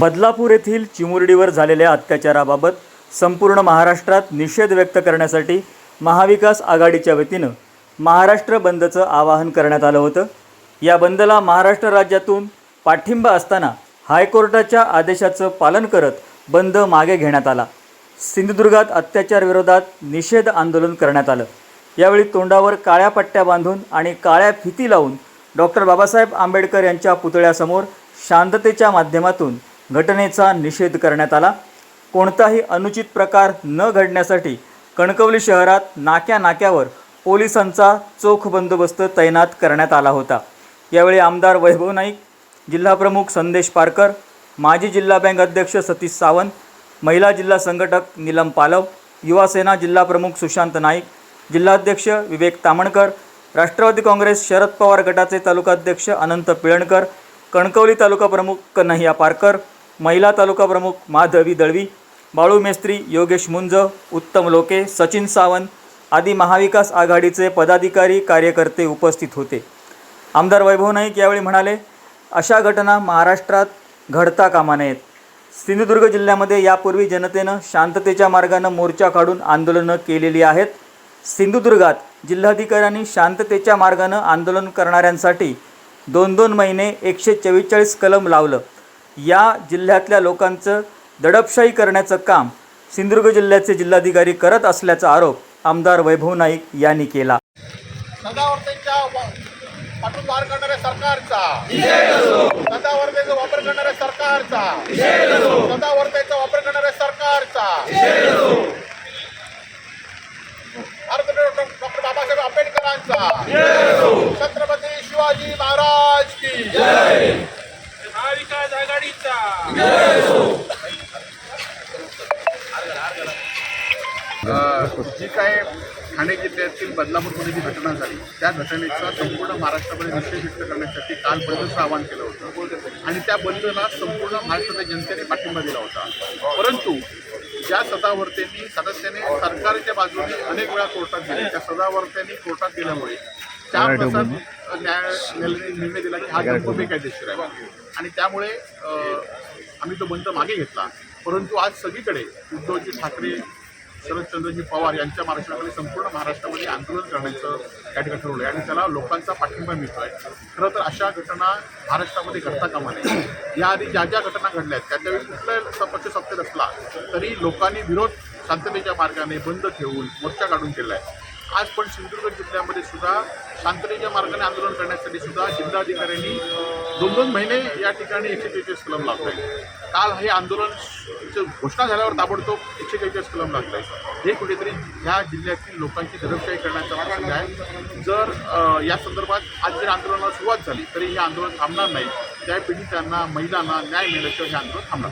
बदलापूर येथील चिमुरडीवर झालेल्या अत्याचाराबाबत संपूर्ण महाराष्ट्रात निषेध व्यक्त करण्यासाठी महाविकास आघाडीच्या वतीनं महाराष्ट्र बंदचं आवाहन करण्यात आलं होतं. या बंदला महाराष्ट्र राज्यातून पाठिंबा असताना हायकोर्टाच्या आदेशाचं पालन करत बंद मागे घेण्यात आला. सिंधुदुर्गात अत्याचार विरोधात निषेध आंदोलन करण्यात आलं. यावेळी तोंडावर काळ्या पट्ट्या बांधून आणि काळ्या फिती लावून डॉक्टर बाबासाहेब आंबेडकर यांच्या पुतळ्यासमोर शांततेच्या माध्यमातून घटनेचा निषेध करण्यात आला. कोणताही अनुचित प्रकार न घडण्यासाठी कणकवली शहरात नाक्या नाक्यावर पोलिसांचा चोख बंदोबस्त तैनात करण्यात आला होता. यावेळी आमदार वैभव नाईक जिल्हाप्रमुख संदेश पारकर माजी जिल्हा बँक अध्यक्ष सतीश सावंत महिला जिल्हा संघटक नीलम पालव युवासेना जिल्हाप्रमुख सुशांत नाईक जिल्हाध्यक्ष विवेक तामणकर राष्ट्रवादी काँग्रेस शरद पवार गटाचे तालुकाध्यक्ष अनंत पिळणकर कणकवली तालुका प्रमुख कन्हैया पारकर महिला तालुका प्रमुख माधवी दळवी बाळू मेस्त्री योगेश मुंज उत्तम लोके सचिन सावंत आदी महाविकास आघाडीचे पदाधिकारी कार्यकर्ते उपस्थित होते. आमदार वैभव नाईक यावेळी म्हणाले अशा घटना महाराष्ट्रात घडता कामा नयेत. सिंधुदुर्ग जिल्ह्यामध्ये यापूर्वी जनतेनं शांततेच्या मार्गानं मोर्चा काढून आंदोलनं केलेली आहेत. सिंधुदुर्गात जिल्हाधिकाऱ्यांनी शांततेच्या मार्गानं आंदोलन करणाऱ्यांसाठी दोन दोन महिने एकशे चव्वेचाळीस कलम लावलं. या जिल्ह्यातल्या लोकांचं दडपशाही करण्याचं काम सिंधुदुर्ग जिल्ह्याचे जिल्हाधिकारी करत असल्याचा आरोप आमदार वैभव नाईक यांनी केला. करणाऱ्या सरकारचा. सदावर्तेचा वापर करणाऱ्या सरकारचा. सदावर्तेचा वापर करणाऱ्या सरकारचा भारतरत्न डॉ- डॉक्टर बाबासाहेब आंबेडकरांचा छत्रपती शिवाजी महाराज की महाविकास आघाडीचा जी काय ठाणे जिल्ह्यातील बदलापूरमध्ये जी घटना झाली त्या घटनेचा संपूर्ण महाराष्ट्रामध्ये निषेध व्यक्त करण्यासाठी काल बंदचं आवाहन केलं होतं. आणि त्या बंदला संपूर्ण महाराष्ट्राच्या जनतेने पाठिंबा दिला होता. परंतु ज्या सदावर्त्यांनी सातत्याने सरकारच्या बाजूने अनेक वेळा कोर्टात गेले. त्या सदावर्त्यांनी कोर्टात गेल्यामुळे त्यानुसार न्याय न्यायालयाने निर्णय दिला की हा बेकायदेशीर आहे. आणि त्यामुळे आम्ही तो बंद मागे घेतला. परंतु आज सगळीकडे उद्धवजी ठाकरे शरदचंद्रजी पवार यांच्या महाराष्ट्रामध्ये संपूर्ण महाराष्ट्रामध्ये आंदोलन करण्याचं त्या ठिकाणी ठरवलं आहे. आणि त्याला लोकांचा पाठिंबा मिळतोय. खरं तर अशा घटना महाराष्ट्रामध्ये घडता कामा नये. याआधी ज्या ज्या घटना घडल्या आहेत त्या त्यावेळी कुठलाही पक्ष सत्तेत असला तरी लोकांनी विरोध शांततेच्या मार्गाने बंद ठेवून मोर्चा काढून केला आहे. आज पण सिंधुदुर्ग जिल्ह्यामध्ये सुद्धा शांततेच्या मार्गाने आंदोलन करण्यासाठी सुद्धा जिल्हाधिकाऱ्यांनी दोन दोन महिने या ठिकाणी एकशे त्रेचाळीस कलम लागत आहे काल हे आंदोलन घोषणा झाल्यावर ताबडतोब एकशे त्रेचाळीस कलम लागलं. आहे हे कुठेतरी ह्या जिल्ह्यातील लोकांची दडपशाही करण्याचा प्रसंग आहे. जर या संदर्भात आज जर आंदोलनाला सुरुवात झाली तरी हे आंदोलन थांबणार नाही. त्या पीडितांना महिलांना न्याय मिळाल्याशिवाय हे आंदोलन थांबणार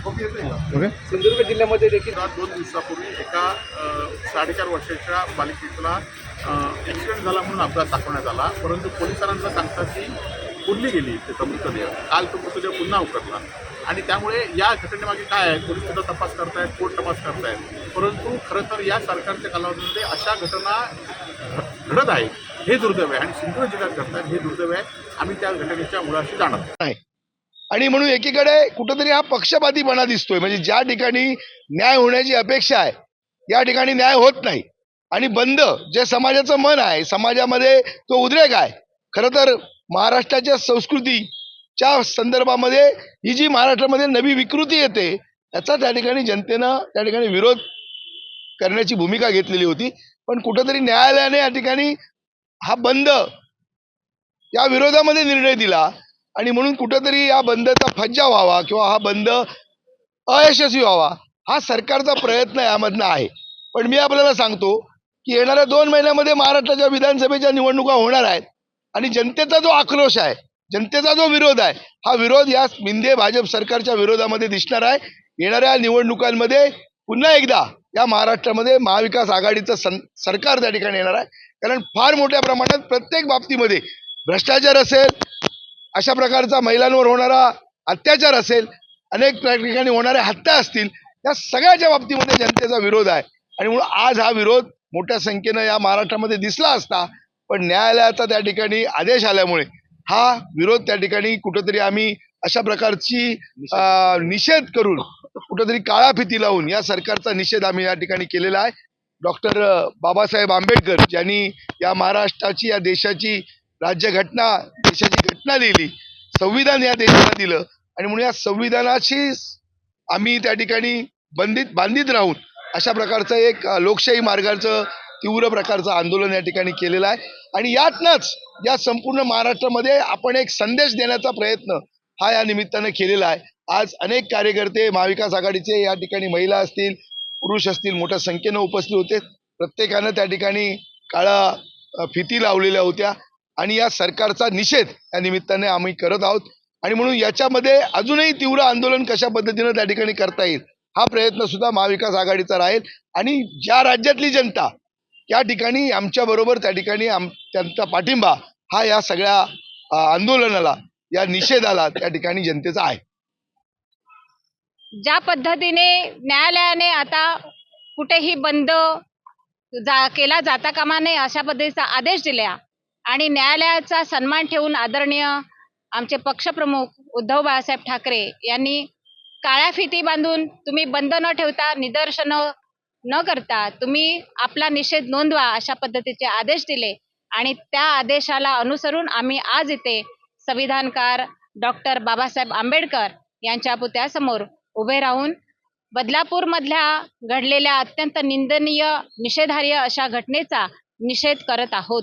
सिंधुदुर्ग जिल्ह्यामध्ये देखील दोन दिवसापूर्वी एका साडेचार वर्षाच्या बालिकेला ॲक्सिडेंट झाला म्हणून अपघात दाखवण्यात आला. परंतु पोलिसांना सांगतात की पुरली गेली त्याचा मृतदेह. काल तो मृतदेह पुन्हा उतरला. आणि त्यामुळे या घटनेमागे काय आहे? पोलीस सुद्धा तपास करतायत कोर्ट तपास करतायत. परंतु खरं तर या सरकारच्या कालावधीमध्ये अशा घटना घडत आहेत हे दुर्दैव आहे. आणि सिंधुदुर्ग जिल्ह्यात घडत आहेत हे दुर्दैव आहे. आम्ही त्या घटनेच्या मुळाशी जाणत नाही आणि म्हणून एकीकडे कुठंतरी हा पक्षपातीपणा दिसतोय. म्हणजे ज्या ठिकाणी न्याय होण्याची अपेक्षा आहे या ठिकाणी न्याय होत नाही. आणि बंद जे समाजाचं मन आहे समाजामध्ये तो उद्रेक आहे. खरं तर महाराष्ट्राच्या संस्कृतीच्या संदर्भामध्ये ही जी महाराष्ट्रामध्ये नवी विकृती येते याचा त्या ठिकाणी जनतेनं त्या ठिकाणी विरोध करण्याची भूमिका घेतलेली होती. पण कुठंतरी न्यायालयाने या ठिकाणी हा बंद या विरोधामध्ये निर्णय दिला. आणि म्हणून कुठंतरी या बंदचा फज्जा व्हावा किंवा हा बंद अयशस्वी व्हावा हा सरकारचा प्रयत्न यामधनं आहे. पण मी आपल्याला सांगतो की येणाऱ्या दोन महिन्यामध्ये महाराष्ट्राच्या विधानसभेच्या निवडणुका होणार आहेत आणि जनतेचा जो आक्रोश आहे जनतेचा जो विरोध आहे हा विरोध या मिंदे भाजप सरकारच्या विरोधामध्ये दिसणार आहे. येणाऱ्या निवडणुकांमध्ये पुन्हा एकदा या महाराष्ट्रामध्ये महाविकास आघाडीचं सं सरकार त्या ठिकाणी येणार आहे. कारण फार मोठ्या प्रमाणात प्रत्येक बाबतीमध्ये भ्रष्टाचार असेल अशा प्रकारचा महिलांवर होणारा अत्याचार असेल अनेक त्या ठिकाणी होणाऱ्या हत्या असतील या सगळ्याच्या बाबतीमध्ये जनतेचा विरोध आहे. आणि म्हणून आज हा विरोध मोठ्या संख्येनं या महाराष्ट्रामध्ये दिसला असता पण न्यायालयाचा त्या ठिकाणी आदेश आल्यामुळे हा विरोध त्या ठिकाणी कुठंतरी आम्ही अशा प्रकारची निषेध करून कुठंतरी काळा फिती लावून या सरकारचा निषेध आम्ही या ठिकाणी केलेला आहे. डॉक्टर बाबासाहेब आंबेडकर ज्यांनी या महाराष्ट्राची या देशाची राज्यघटना देशाची घटना लिहिली संविधान या देशाला दिलं. आणि म्हणून या संविधानाशी आम्ही त्या ठिकाणी बंधित बांधित राहून अशा प्रकारचं एक लोकशाही मार्गाचं तीव्र प्रकारचं आंदोलन या ठिकाणी केलेलं आहे. आणि यातनंच या संपूर्ण महाराष्ट्रामध्ये आपण एक संदेश देण्याचा प्रयत्न हा या निमित्तानं केलेला आहे. आज अनेक कार्यकर्ते महाविकास आघाडीचे या ठिकाणी महिला असतील पुरुष असतील मोठ्या संख्येनं उपस्थित होते. प्रत्येकानं त्या ठिकाणी काळा फिती लावलेल्या होत्या. आणि या सरकारचा निषेध या निमित्ताने आम्ही करत आहोत. आणि म्हणून याच्यामध्ये अजूनही तीव्र आंदोलन कशा पद्धतीनं त्या ठिकाणी करता येईल हा प्रयत्न सुद्धा महाविकास आघाडीचा राहील. आणि ज्या राज्यातली जनता या ठिकाणी आमच्या बरोबर त्या ठिकाणी आम त्यांचा पाठिंबा हा या सगळ्या आंदोलनाला या निषेधाला त्या ठिकाणी जनतेचा आहे. ज्या पद्धतीने न्यायालयाने आता कुठेही बंद जा केला जाता कामा नये अशा पद्धतीचा आदेश दिला आणि न्यायालयाचा सन्मान ठेवून आदरणीय आमचे पक्षप्रमुख उद्धव बाळासाहेब ठाकरे यांनी काळ्या फिती बांधून तुम्ही बंद न ठेवता निदर्शनं न करता तुम्ही आपला निषेध नोंदवा अशा पद्धतीचे आदेश दिले. आणि त्या आदेशाला अनुसरून आम्ही आज इथे संविधानकार डॉक्टर बाबासाहेब आंबेडकर यांच्या पुतळ्यासमोर उभे राहून बदलापूरमधल्या घडलेल्या अत्यंत निंदनीय निषेधार्ह अशा घटनेचा निषेध करत आहोत.